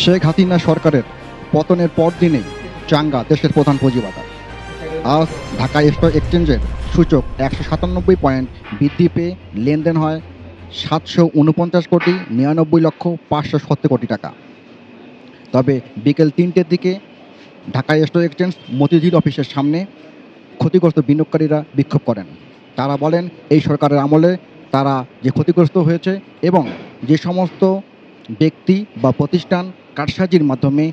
শেখ হাসিনা সরকারের পতনের পর দিনেই চাঙ্গা দেশের প্রধান পুঁজিবাজার। আজ ঢাকা স্টক এক্সচেঞ্জের সূচক একশো সাতানব্বই পয়েন্ট বৃদ্ধি পেয়ে লেনদেন হয় সাতশো উনপঞ্চাশ কোটি নিরানব্বই লক্ষ পাঁচশো সত্তর কোটি টাকা। তবে বিকেল তিনটের দিকে ঢাকা স্টক এক্সচেঞ্জ মতিঝিল অফিসের সামনে ক্ষতিগ্রস্ত বিনিয়োগকারীরা বিক্ষোভ করেন। তারা বলেন, এই সরকারের আমলে তারা যে ক্ষতিগ্রস্ত হয়েছে এবং যে সমস্ত ব্যক্তি বা প্রতিষ্ঠান কারসাজির মাধ্যমে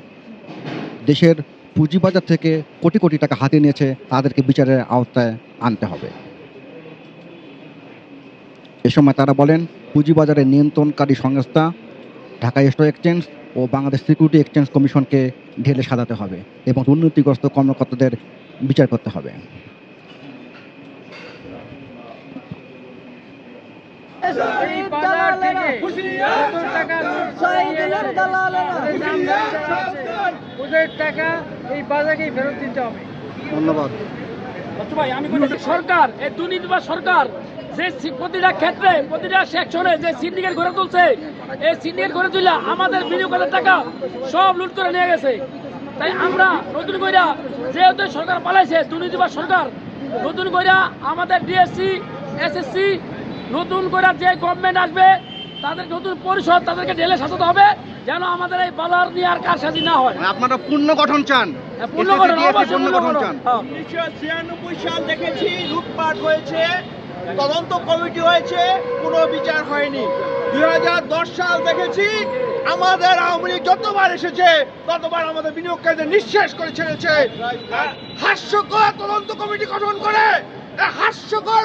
দেশের পুঁজিবাজার থেকে কোটি কোটি টাকা হাতে নিয়েছে, তাদেরকে বিচারের আওতায় আনতে হবে। এ সময় তারা বলেন, পুঁজিবাজারের নিয়ন্ত্রণকারী সংস্থা ঢাকা স্টক এক্সচেঞ্জ ও বাংলাদেশ সিকিউরিটি এক্সচেঞ্জ কমিশনকে ঢেলে সাজাতে হবে এবং দুর্নীতিগ্রস্ত কর্মকর্তাদের বিচার করতে হবে। এই বাজার থেকে সত্তর টাকা। ওদের টাকা এই বাজারকেই ফেরত দিতে হবে। ধন্যবাদ। ভাই আমি বলছি সরকার এই দুর্নীতিবাজ সরকার যে প্রতিটা ক্ষেত্রে প্রতিটা সেকশনে যে সিন্ডিকেট গড়ে তুলছে এই সিন্ডিকেট গড়ে তুলে আমাদের বিনিয়োগের টাকা সব লুট করে নিয়ে গেছে। তাই আমরা নতুন কইরা যেহেতু সরকার পালাইছে দুর্নীতিবাজ সরকার নতুন কইরা আমাদের ডিএসসি এসএসসি নতুন করে যে গভর্নমেন্ট আসবে তাদের নতুন পরিষদ তাদেরকে ঢেলে সাজাতে হবে যেন আমাদের এই বাজার নিয়ে আর কারসাজি না হয়। আপনারা পূর্ণ গঠন চান। হ্যাঁ, পূর্ণ গঠন, পূর্ণ গঠন। হ্যাঁ। উনিশশো ছিয়ানব্বই সাল দেখেছি লুটপাট হয়েছে তদন্ত কমিটি হয়েছে কোনো বিচার হয়নি। দুই হাজার দশ সাল দেখেছি আমাদের আওয়ামী লীগ যতবার এসেছে ততবার আমাদের বিনিয়োগকারীদের নিঃশেষ করে ছেড়েছে। হাস্যকর তদন্ত কমিটি গঠন করে হাস্যকর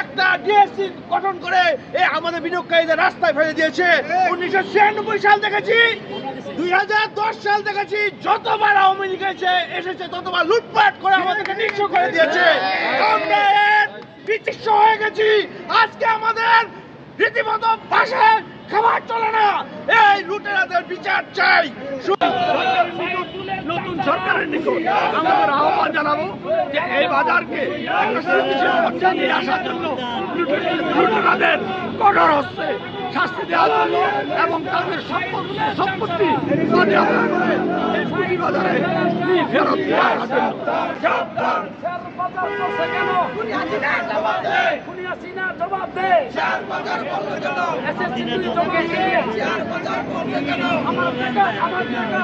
একটা ডিএসসি গঠন করে এ আমাদের বিনিয়োগকারীদের রাস্তায় ফেলে দিয়েছে। উনিশশো ছিয়ানব্বই সাল দেখেছি, দুই হাজার দশ সাল দেখেছি, যতবার আওয়ামী লীগ এসে, এসেছে, ততবার লুটপাট করে আমাদেরকে নিঃস্ব করে দিয়েছে। আমরা হয়ে গেছি। আজকে আমাদের রীতিমতো ভাষায় খাবার চলে না। এই লুটেরাদের বিচার চাই। নতুন সরকারের নিকট। জানাব যে এই বাজারকে নিয়ে আসার জন্য শাস্তি দেওয়া জন্য এবং তাদের সম্পত্তি করে এই জবাব দে। SSC তুই জবাব দে আমার টাকা আমার টাকা।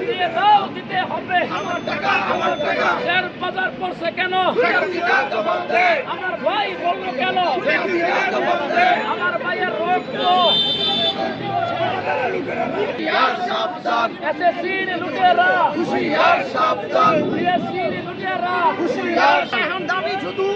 দিয়ে দাও দিতে হবে। শেয়ার বাজার পড়ছে কেন? আমার ভাই বলল কেন? আমার এসএসসির লুটেরা বিএসসির লুটেরা এখন দাবি শুধু